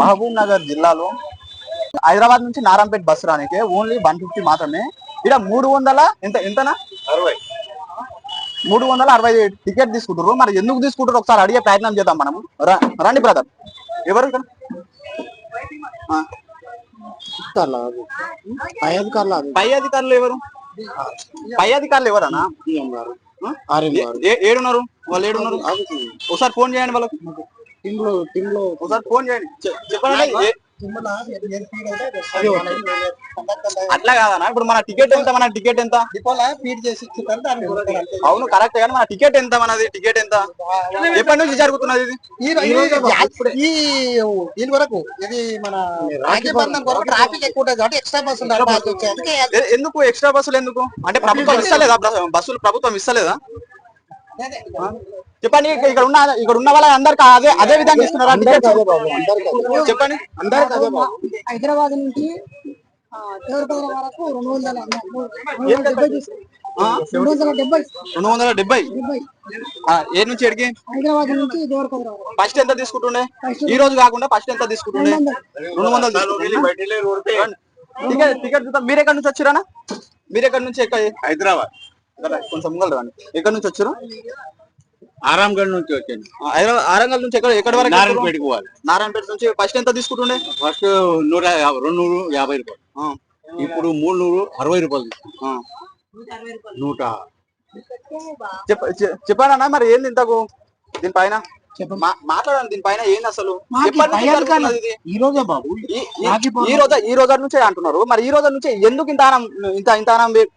మహబూబ్ నగర్ జిల్లాలో హైదరాబాద్ నుంచి నారాయణపేట బస్సు రానికి ఓన్లీ వన్ ఫిఫ్టీ మాత్రమే. ఇక్కడ మూడు వందల ఎంత ఎంతనా? అరవై. మూడు వందల అరవై టికెట్ తీసుకుంటారు మరి ఎందుకు తీసుకుంటారు ఒకసారి అడిగే ప్రయత్నం చేద్దాం మనం. రండి బ్రదర్. ఎవరు ఇక్కడ? పై అధికారులు పై అధికారులు ఎవరు? పై అధికారులు ఎవరన్నా? ఏడున్నారు? వాళ్ళు ఏడున్నారు? ఒకసారి ఫోన్ చేయండి వాళ్ళకి. టీమ్లో టీమ్లో ఒకసారి ఫోన్ చేయండి. చె- చెప్పండి. ఏ- అట్లా కాదన్నా. ఇప్పుడు మన టికెట్ ఎంత? మన టికెట్ ఎంత? అవును కరెక్ట్ కానీ మన టికెట్ ఎంత? మనది టికెట్ ఎంత? ఎప్పటి నుంచి జరుగుతున్నది ఇది? ఈ ఈ దీని వరకు ఇది మన రాఖీ బంధం కొరకు ట్రాఫిక్ ఎక్కువ ఉంటుంది కాబట్టి ఎక్స్ట్రా ఎందుకు ఎక్స్ట్రా బస్సులు ఎందుకు? అంటే ప్రభుత్వం ఇస్తలేదా? బస్సులు ప్రభుత్వం ఇస్తలేదా? చెప్పండి ఇక- ఇక్కడ ఉన్న ఇక్కడ ఉన్న వాళ్ళ అందరికి అదే అదే విధంగా ఇస్తున్నారా? టికెట్ చెప్పండి హైదరాబాద్ నుంచి రెండు వందల డెబ్బై ఏ నుంచి ఎడికి హైదరాబాద్ నుంచి దేవరపల్లి వరకు. ఫస్ట్ ఎంత తీసుకుంటుండే? ఈ రోజు కాకుండా ఫస్ట్ ఎంత తీసుకుంటుండే? రెండు వందలు. టికెట్ టికెట్ చూద్దాం. మీరు ఎక్కడి నుంచి వచ్చారా మీరు ఎక్కడి నుంచి ఎక్కడ హైదరాబాద్. కొంచెం ముంగల్ రండి. ఎక్కడి నుంచి వచ్చారు ఆరాంగఢ్ నుంచి వచ్చాను. హైదరాబాద్ ఆరంగల్ నుంచి ఎక్కడ ఎక్కడి వరకు వచ్చారు? నారాయణపేటకి పోవాలి. నారాయణపేట నుంచి ఫస్ట్ ఎంత తీసుకుంటుండే? ఫస్ట్ నూట యాభై రెండు నూరు యాభై రూపాయలు. ఇప్పుడు మూడు నూరు అరవై రూపాయలు. నూట చెప్ప చె- చెప్పండి అన్న మరి ఏంది ఇంతకు? దీనిపైన? మాట్లాడండి దీనిపైన ఏంది అసలు? ఈ రోజే బాబు. ఈ- రోజు ఈ రోజు నుంచే అంటున్నారు. మరి ఈ రోజు నుంచే ఎందుకు ఇంత ఇంత ఇంత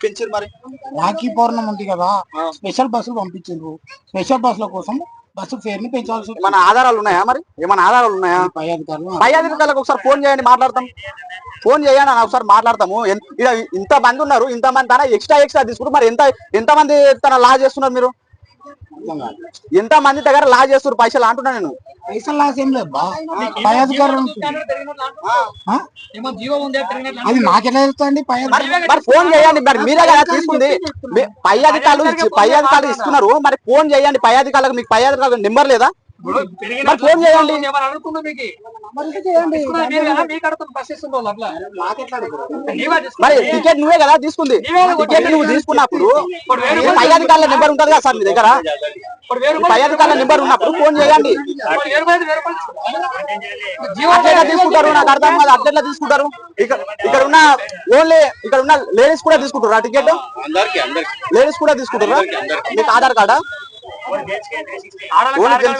పెంచారు మరి? రాఖీ పౌర్ణమి ఉంది కదా. స్పెషల్ బస్సులు పంపించారు స్పెషల్ బస్సుల కోసం బస్సు ఫేర్ని పెంచాల్సి. ఏమైనా ఆధారాలు ఉన్నాయా మరి? ఏమైనా ఆధారాలు ఉన్నాయా? పై అధికారులు పై అధికారులకు ఒకసారి ఫోన్ చేయండి మాట్లాడతాం. ఫోన్ చేయండి అని ఒకసారి మాట్లాడతాము. ఇంత మంది ఉన్నారు ఇంత మంది తన ఎక్స్ట్రా ఎక్స్ట్రా తీసుకుంటారు మరి ఎంత ఎంత మంది తన లా చేస్తున్నారు మీరు. ఎంత మంది దగ్గర లా చేస్తున్నారు పైసలు అంటున్నా నేను. పైసలు లాస్ ఏం లేదు పై అధికారులు? అది నాకెలా తెలుస్తుంది? పై మరి ఫోన్ చేయండి మరి మీరే కదా తీసుకుంది. పై అధికారులు పై అధికారులు ఇస్తున్నారు. మరి ఫోన్ చేయండి పై అధికారులకు మీకు పై అధికారులకు నెంబర్ లేదా? ఫోన్ చేయండి. మరి ఇది చేయండి? మరి టికెట్ నువ్వే కదా తీసుకుంది. టికెట్ నువ్వు తీసుకున్నప్పుడు పై అధికారుల నెంబర్ ఉంటది కదా సార్ మీ దగ్గర? పై అధికారుల నెంబర్ ఉన్నప్పుడు ఫోన్ చేయండి. అట్లా తీసుకుంటారు? నాకు అర్థం కాదు. అట్లా తీసుకుంటారు? ఇక్కడ ఉన్న ఓన్లీ ఇక్కడ ఉన్న లేడీస్ కూడా తీసుకుంటారు ఆ టికెట్? అందరికి అందరికి. లేడీస్ కూడా తీసుకుంటారా మీకు ఆధార్ కార్డా? ఓన్లీ జెంట్స్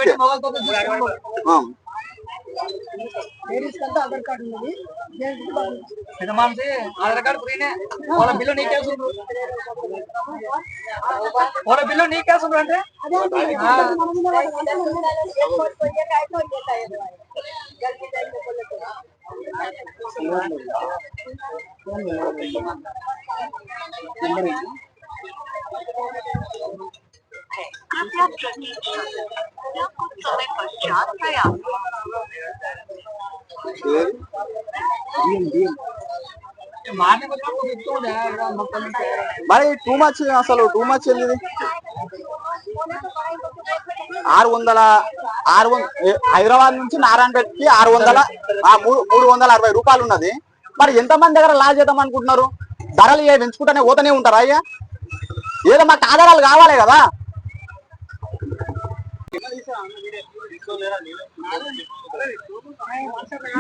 కే ఆ. లేడీస్ కంటే ఆధార్ కార్డు ఉన్నది జెంట్స్కి బాగుంది. ఆధార్ కార్డు ఫ్రీనే వాళ్ళ బిల్లు నీకేస్తుండ్రు వాళ్ళ బిల్లు నీకేస్తుండ్రు అంటే అదే అంటున్నాను. అందరికీ మనమున్న వాళ్ళు అందరూ మరి టూ మచ్ అసలు టూ మచ్ ఏంది ఆరు వందల ఆరు హైదరాబాద్ నుంచి నారాయణపేటకి ఆరు వందల మూడు మూడు వందల అరవై రూపాయలు ఉన్నది. మరి ఎంత మంది దగ్గర లా చేద్దాం అనుకుంటున్నారు? ధరలు ఏ పెంచుకుంటూనే పోతూనే ఉంటారా అయ్యా? ఏదో మాకు ఆధారాలు కావాలి కదా.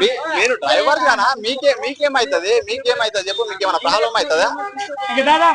మీరు డ్రైవర్ గానా? మీకే మీకేమైతుంది? మీకేమైతుంది? చెప్పు మీకేమైనా ప్రాబ్లం అవుతుందా? దాదా